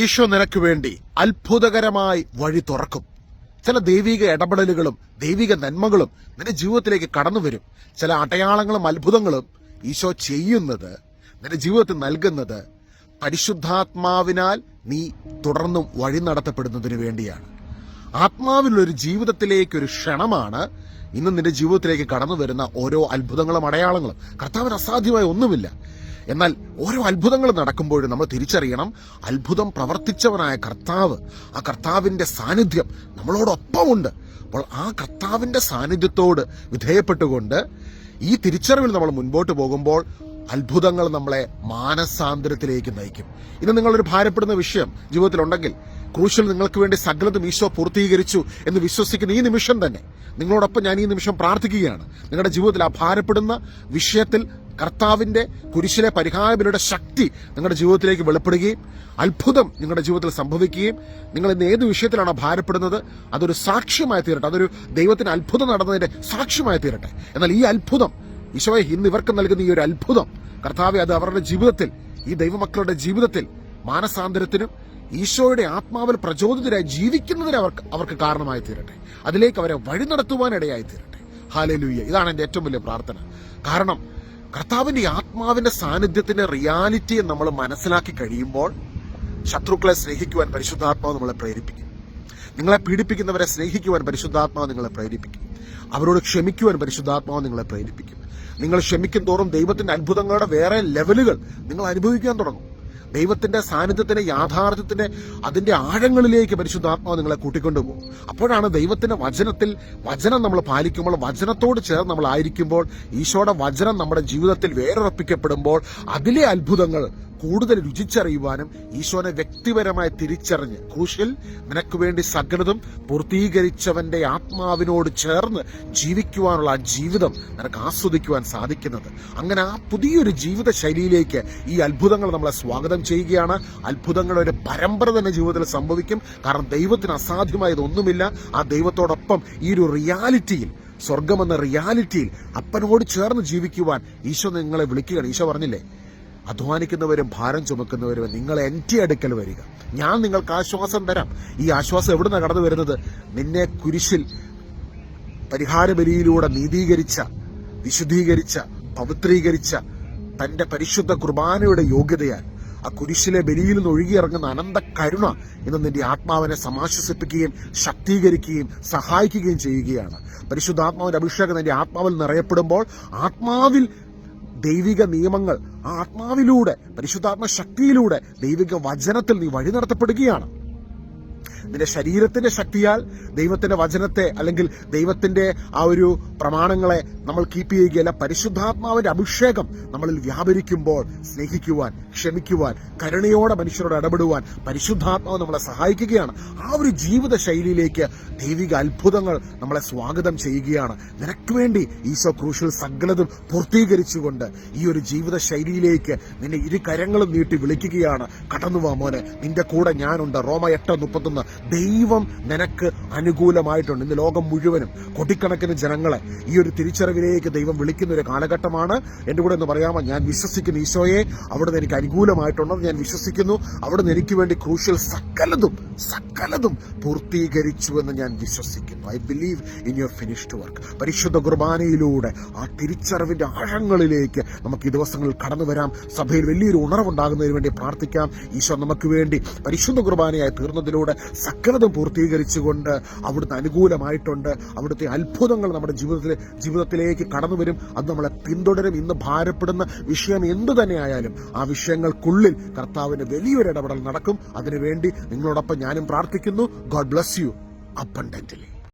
ഈശോ നിനക്ക് വേണ്ടി അത്ഭുതകരമായി വഴി തുറക്കും. ചില ദൈവിക ഇടപെടലുകളും ദൈവിക നന്മകളും നിന്റെ ജീവിതത്തിലേക്ക് കടന്നു വരും. ചില അടയാളങ്ങളും അത്ഭുതങ്ങളും ഈശോ ചെയ്യുന്നത് നിന്റെ ജീവിതത്തിൽ നൽകുന്നത് പരിശുദ്ധാത്മാവിനാൽ നീ തുടർന്നും വഴി നടത്തപ്പെടുന്നതിന് വേണ്ടിയാണ്. ആത്മാവിലൊരു ജീവിതത്തിലേക്ക് ഒരു ക്ഷണമാണ് ഇന്ന് നിന്റെ ജീവിതത്തിലേക്ക് കടന്നു വരുന്ന ഓരോ അത്ഭുതങ്ങളും അടയാളങ്ങളും. കർത്താവിന് അസാധ്യമായ ഒന്നുമില്ല. എന്നാൽ ഓരോ അത്ഭുതങ്ങൾ നടക്കുമ്പോഴും നമ്മൾ തിരിച്ചറിയണം അത്ഭുതം പ്രവർത്തിച്ചവനായ കർത്താവ് ആ കർത്താവിന്റെ സാന്നിധ്യം നമ്മളോടൊപ്പമുണ്ട്. അപ്പോൾ ആ കർത്താവിന്റെ സാന്നിധ്യത്തോട് വിധേയപ്പെട്ടുകൊണ്ട് ഈ തിരിച്ചറിവിൽ നമ്മൾ മുൻപോട്ട് പോകുമ്പോൾ അത്ഭുതങ്ങൾ നമ്മളെ മാനസാന്തരത്തിലേക്ക് നയിക്കും. ഇന്ന് നിങ്ങളൊരു ഭാരപ്പെടുന്ന വിഷയം ജീവിതത്തിലുണ്ടെങ്കിൽ ക്രൂശിൽ നിങ്ങൾക്ക് വേണ്ടി സകലതും ഈശോ പൂർത്തീകരിച്ചു എന്ന് വിശ്വസിക്കുന്ന ഈ നിമിഷം തന്നെ നിങ്ങളോടൊപ്പം ഞാൻ ഈ നിമിഷം പ്രാർത്ഥിക്കുകയാണ്. നിങ്ങളുടെ ജീവിതത്തിൽ ആ ഭാരപ്പെടുന്ന വിഷയത്തിൽ കർത്താവിന്റെ കുരിശിലെ പരിഹാരബലിയുടെ ശക്തി നിങ്ങളുടെ ജീവിതത്തിലേക്ക് വെളിപ്പെടുകയും അത്ഭുതം നിങ്ങളുടെ ജീവിതത്തിൽ സംഭവിക്കുകയും നിങ്ങൾ ഇന്ന് ഏത് വിഷയത്തിലാണോ ഭാരപ്പെടുന്നത് അതൊരു സാക്ഷ്യമായി തീരട്ടെ. അതൊരു ദൈവത്തിന് അത്ഭുതം നടന്നതിന്റെ സാക്ഷ്യമായി തീരട്ടെ. എന്നാൽ ഈ അത്ഭുതം ഈശോയെ ഇന്ന് ഇവർക്ക് നൽകുന്ന ഈ ഒരു അത്ഭുതം കർത്താവെ അത് അവരുടെ ജീവിതത്തിൽ ഈ ദൈവമക്കളുടെ ജീവിതത്തിൽ മാനസാന്തരത്തിനും ഈശോയുടെ ആത്മാവിൽ പ്രചോദിതരായി ജീവിക്കുന്നതിന് അവർക്ക് അവർക്ക് കാരണമായി തീരട്ടെ. അതിലേക്ക് അവരെ വഴി നടത്തുവാൻ ഇടയായി തീരട്ടെ. ഹാലലൂയ്യ ഇതാണ് എന്റെ ഏറ്റവും വലിയ പ്രാർത്ഥന. കാരണം കർത്താവിന്റെ ആത്മാവിന്റെ സാന്നിധ്യത്തിന്റെ റിയാലിറ്റിയെ നമ്മൾ മനസ്സിലാക്കി കഴിയുമ്പോൾ ശത്രുക്കളെ സ്നേഹിക്കുവാൻ പരിശുദ്ധാത്മാവ് നമ്മളെ പ്രേരിപ്പിക്കും. നിങ്ങളെ പീഡിപ്പിക്കുന്നവരെ സ്നേഹിക്കുവാൻ പരിശുദ്ധാത്മാവ് നിങ്ങളെ പ്രേരിപ്പിക്കും. അവരോട് ക്ഷമിക്കുവാൻ പരിശുദ്ധാത്മാവ് നിങ്ങളെ പ്രേരിപ്പിക്കും. നിങ്ങൾ ക്ഷമിക്കും തോറും ദൈവത്തിന്റെ അത്ഭുതങ്ങളുടെ വേറെ ലെവലുകൾ നിങ്ങൾ അനുഭവിക്കാൻ തുടങ്ങും. ദൈവത്തിന്റെ സാന്നിധ്യത്തിന്റെ യാഥാർത്ഥ്യത്തിന്റെ അതിന്റെ ആഴങ്ങളിലേക്ക് പരിശുദ്ധാത്മാവ് നിങ്ങളെ കൂട്ടിക്കൊണ്ടുപോകും അപ്പോഴാണ് ദൈവത്തിന്റെ വചനത്തിൽ വചനം നമ്മൾ പാലിക്കുമ്പോൾ വചനത്തോട് ചേർന്ന് നമ്മൾ ആയിരിക്കുമ്പോൾ ഈശോയുടെ വചനം നമ്മുടെ ജീവിതത്തിൽ വേരുറപ്പിക്കപ്പെടുമ്പോൾ അതിലെ അത്ഭുതങ്ങൾ കൂടുതൽ രുചിച്ചറിയുവാനും ഈശോനെ വ്യക്തിപരമായി തിരിച്ചറിഞ്ഞ് ക്രൂശിൽ നിനക്ക് വേണ്ടി സകലതും പൂർത്തീകരിച്ചവന്റെ ആത്മാവിനോട് ചേർന്ന് ജീവിക്കുവാനുള്ള ആ ജീവിതം നിനക്ക് ആസ്വദിക്കുവാൻ സാധിക്കുന്നത്. അങ്ങനെ ആ പുതിയൊരു ജീവിത ശൈലിയിലേക്ക് ഈ അത്ഭുതങ്ങൾ നമ്മളെ സ്വാഗതം ചെയ്യുകയാണ്. അത്ഭുതങ്ങളുടെ ഒരു പരമ്പര തന്നെ ജീവിതത്തിൽ സംഭവിക്കും. കാരണം ദൈവത്തിന് അസാധ്യമായതൊന്നുമില്ല. ആ ദൈവത്തോടൊപ്പം ഈ ഒരു റിയാലിറ്റിയിൽ സ്വർഗമെന്ന റിയാലിറ്റിയിൽ അപ്പനോട് ചേർന്ന് ജീവിക്കുവാൻ ഈശോ നിങ്ങളെ വിളിക്കുകയാണ്. ഈശോ പറഞ്ഞില്ലേ? അധ്വാനിക്കുന്നവരും ഭാരം ചുമക്കുന്നവരും നിങ്ങൾ എന്റെ അടുക്കൽ വരിക. ഞാൻ നിങ്ങൾക്ക് ആശ്വാസം തരാം. ഈ ആശ്വാസം എവിടുന്ന കടന്നു വരുന്നത്? നിന്നെ കുരിശിൽ പരിഹാരബലിയിലൂടെ നീതീകരിച്ച വിശുദ്ധീകരിച്ച പവിത്രീകരിച്ച തന്റെ പരിശുദ്ധ കുർബാനയുടെ യോഗ്യതയാൽ ആ കുരിശിലെ ബലിയിൽ നിന്ന് ഒഴുകിയിറങ്ങുന്ന അനന്ത കരുണ ഇന്ന് നിന്റെ ആത്മാവിനെ സമാശ്വസിപ്പിക്കുകയും ശക്തീകരിക്കുകയും സഹായിക്കുകയും ചെയ്യുകയാണ്. പരിശുദ്ധാത്മാവിന്റെ അഭിഷേകം നിന്റെ ആത്മാവിൽ നിറയപ്പെടുമ്പോൾ ആത്മാവിൽ ദൈവിക നിയമങ്ങൾ ആത്മാവിലൂടെ പരിശുദ്ധാത്മ ശക്തിയിലൂടെ ദൈവിക വചനത്തിൽ നീ വഴി നടത്തപ്പെടുകയാണ്. നിന്റെ ശരീരത്തിന്റെ ശക്തിയാൽ ദൈവത്തിന്റെ വചനത്തെ അല്ലെങ്കിൽ ദൈവത്തിന്റെ ആ ഒരു പ്രമാണങ്ങളെ നമ്മൾ കീപ്പ് ചെയ്യുകയല്ല പരിശുദ്ധാത്മാവിന്റെ അഭിഷേകം നമ്മളിൽ വ്യാപരിക്കുമ്പോൾ സ്നേഹിക്കുവാൻ ക്ഷമിക്കുവാൻ കരുണയോടെ മനുഷ്യരോട് ഇടപെടുവാൻ പരിശുദ്ധാത്മാവ് നമ്മളെ സഹായിക്കുകയാണ്. ആ ഒരു ജീവിത ശൈലിയിലേക്ക് ദൈവിക അത്ഭുതങ്ങൾ നമ്മളെ സ്വാഗതം ചെയ്യുകയാണ്. നിനക്ക് വേണ്ടി ഈശോ ക്രൂശിൽ സകലതും പൂർത്തീകരിച്ചുകൊണ്ട് ഈ ഒരു ജീവിത ശൈലിയിലേക്ക് നിന്നെ ഇരു കരങ്ങളും നീട്ടി വിളിക്കുകയാണ്. കടന്നുവാ മോനെ നിന്റെ കൂടെ ഞാനുണ്ട്. റോമ എട്ട് മുപ്പത്തൊന്ന്. ദൈവം നിനക്ക് അനുകൂലമായിട്ടുണ്ട്. ഇന്ന് ലോകം മുഴുവനും കൊടിക്കണക്കിന് ജനങ്ങളെ ഈ ഒരു തിരിച്ചറിവിലേക്ക് ദൈവം വിളിക്കുന്ന ഒരു കാലഘട്ടമാണ്. എന്റെ കൂടെ എന്ന് പറയാമോ? ഞാൻ വിശ്വസിക്കുന്ന ഈശോയെ. അവിടുന്ന് എനിക്ക് അനുകൂലമായിട്ടുണ്ടെന്ന് ഞാൻ വിശ്വസിക്കുന്നു. അവിടുന്ന് എനിക്ക് വേണ്ടി ക്രൂഷ്യൽ സകലതും സകലതും പൂർത്തീകരിച്ചുവെന്ന് ഞാൻ വിശ്വസിക്കുന്നു. I believe in your finished work പരിശുദ്ധ കുർബാനയിലൂടെ ആ തിരിച്ചറിവിന്റെ ആഴങ്ങളിലേക്ക് നമുക്ക് ഈ ദിവസങ്ങളിൽ കടന്നു വരാം. സഭയിൽ വലിയൊരു ഉണർവുണ്ടാകുന്നതിന് വേണ്ടി പ്രാർത്ഥിക്കാം. ഈശോ നമുക്ക് വേണ്ടി പരിശുദ്ധ കുർബാനയായി തീർന്നതിലൂടെ സകലതും പൂർത്തീകരിച്ചുകൊണ്ട് അവിടുന്ന് അനുകൂലമായിട്ടുണ്ട്. അവിടുത്തെ അത്ഭുതങ്ങൾ നമ്മുടെ ജീവിതത്തിലെ ജീവിതത്തിലേക്ക് കടന്നു വരും. അത് നമ്മളെ പിന്തുടരും. ഇന്ന് ഭാരപ്പെടുന്ന വിഷയം എന്തു തന്നെയായാലും ആ വിഷയങ്ങൾക്കുള്ളിൽ കർത്താവിന് വലിയൊരു ഇടപെടൽ നടക്കും. അതിനുവേണ്ടി നിങ്ങളോടൊപ്പം ഞാനും പ്രാർത്ഥിക്കുന്നു. God bless you അപ്പണ്ടന്റലി